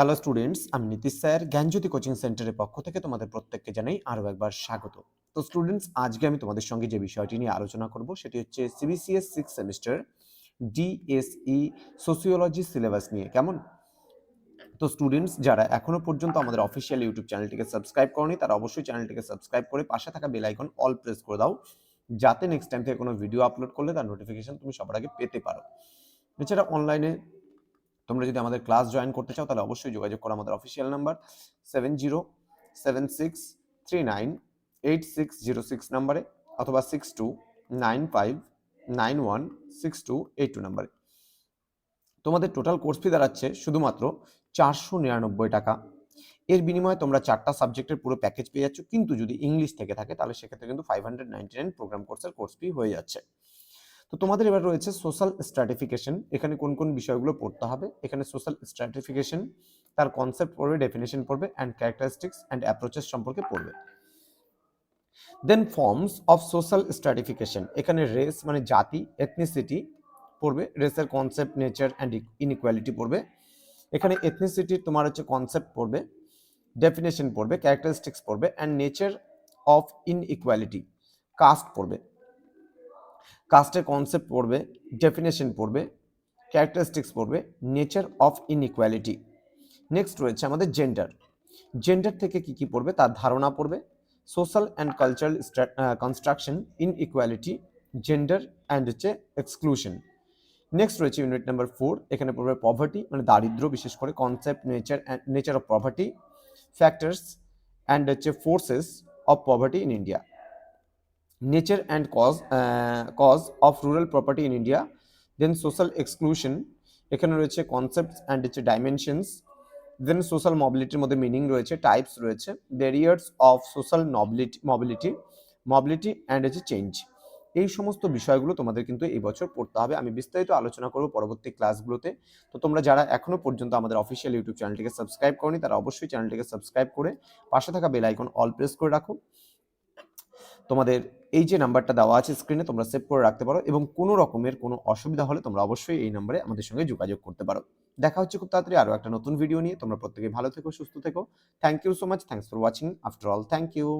Hello students আমি Nitish sir জ্ঞানজ্যোতি coaching সেন্টারের পক্ষ থেকে তোমাদের প্রত্যেককে জানাই আরও একবার স্বাগত। তো স্টুডেন্টস আজকে আমি তোমাদের সঙ্গে যে বিষয়টি নিয়ে আলোচনা করব, সেটি হচ্ছে CBCS six semester DSE sociology syllabus নিয়ে, কেমন? তো স্টুডেন্টস যারা এখনও পর্যন্ত আমাদের অফিসিয়াল ইউটিউব চ্যানেলটিকে সাবস্ক্রাইব করনি, তারা অবশ্যই চ্যানেলটিকে সাবস্ক্রাইব করে পাশে থাকা বেল আইকন অল প্রেস করে দাও, যাতে নেক্সট টাইম থেকে কোনো ভিডিও আপলোড করলে তার নোটিফিকেশন তুমি সবার আগে পেতে পারো। এছাড়া অনলাইনে তোমরা যদি আমাদের ক্লাস জয়েন করতে চাও, তাহলে অবশ্যই যোগাযোগ করো আমাদের official number seven zero seven six three nine eight six zero six নাম্বারে অথবা six two nine five nine one six two eight two নাম্বারে তোমাদের টোটাল কোর্স ফি দাঁড়াচ্ছে শুধুমাত্র চারশো নিরানব্বই টাকা। এর বিনিময়ে তোমরা চারটা সাবজেক্টের পুরো প্যাকেজ পেয়ে যাচ্ছ, কিন্তু যদি ইংলিশ থেকে থাকে, তাহলে সেক্ষেত্রে কিন্তু five hundred ninety nine program কোর্সের কোর্স ফি হয়ে যাচ্ছে। তো তোমাদের এবার রয়েছে সোশ্যাল স্ট্র্যাটিফিকেশন এখানে কোন কোন বিষয়গুলো পড়তে হবে? এখানে সোশ্যাল স্ট্র্যাটিফিকেশন তার কনসেপ্ট পড়বে ডেফিনেশন পড়বে অ্যান্ড ক্যারেক্টারিস্টিক্স অ্যান্ড অ্যাপ্রোচেস সম্পর্কে পড়বে। Then forms of social stratification এখানে রেস মানে জাতি এথনিসিটি পড়বে রেসের কনসেপ্ট নেচার অ্যান্ড ইনইকুয়ালিটি পড়বে। এখানে এথনিসিটি তোমার হচ্ছে কনসেপ্ট পড়বে ডেফিনেশন পড়বে ক্যারেক্টারিস্টিক্স পড়বে and nature of inequality caste পড়বে। কাস্টের কনসেপ্ট পড়বে ডেফিনেশন পড়বে ক্যারেক্টারিস্টিক্স পড়বে নেচার অফ ইনইকুয়ালিটি নেক্সট রয়েছে আমাদের জেন্ডার জেন্ডার থেকে কি কি পড়বে? তার ধারণা পড়বে social and cultural construction inequality gender and হচ্ছে এক্সক্লুশন নেক্সট রয়েছে ইউনিট নাম্বার ফোর এখানে পড়বে পভার্টি মানে দারিদ্র বিশেষ করে concept nature and nature of poverty factors and হচ্ছে forces of poverty in India nature and cause uh, cause of rural property in India then social exclusion এখানে রয়েছে কনসেপ্টস অ্যান্ড হচ্ছে ডাইমেনশনস দেন সোশ্যাল মোবিলিটির মধ্যে meaning রয়েছে types রয়েছে barriers of social nobility mobility mobility and হচ্ছে change এই সমস্ত বিষয়গুলো তোমাদের কিন্তু এই বছর পড়তে হবে। আমি বিস্তারিত আলোচনা করব পরবর্তী ক্লাসগুলোতে তো তোমরা যারা এখনও পর্যন্ত আমাদের অফিসিয়াল ইউটিউব চ্যানেলটিকে সাবস্ক্রাইব করনি তারা অবশ্যই চ্যানেলটিকে সাবস্ক্রাইব করে পাশে থাকা বেল আইকন অল প্রেস করে রাখো। তোমাদের এই যে নাম্বারটা দেওয়া আছে স্ক্রিনে তোমরা সেভ করে রাখতে পারো এবং কোনো রকমের কোনো অসুবিধা হলে তোমরা অবশ্যই এই নাম্বারে আমাদের সঙ্গে যোগাযোগ করতে পারো। দেখা হচ্ছে খুব তাড়াতাড়ি আরও একটা নতুন ভিডিও নিয়ে। তোমরা প্রত্যেকে ভালো থেকো, সুস্থ থেকো। Thank you so much thanks for watching after all thank you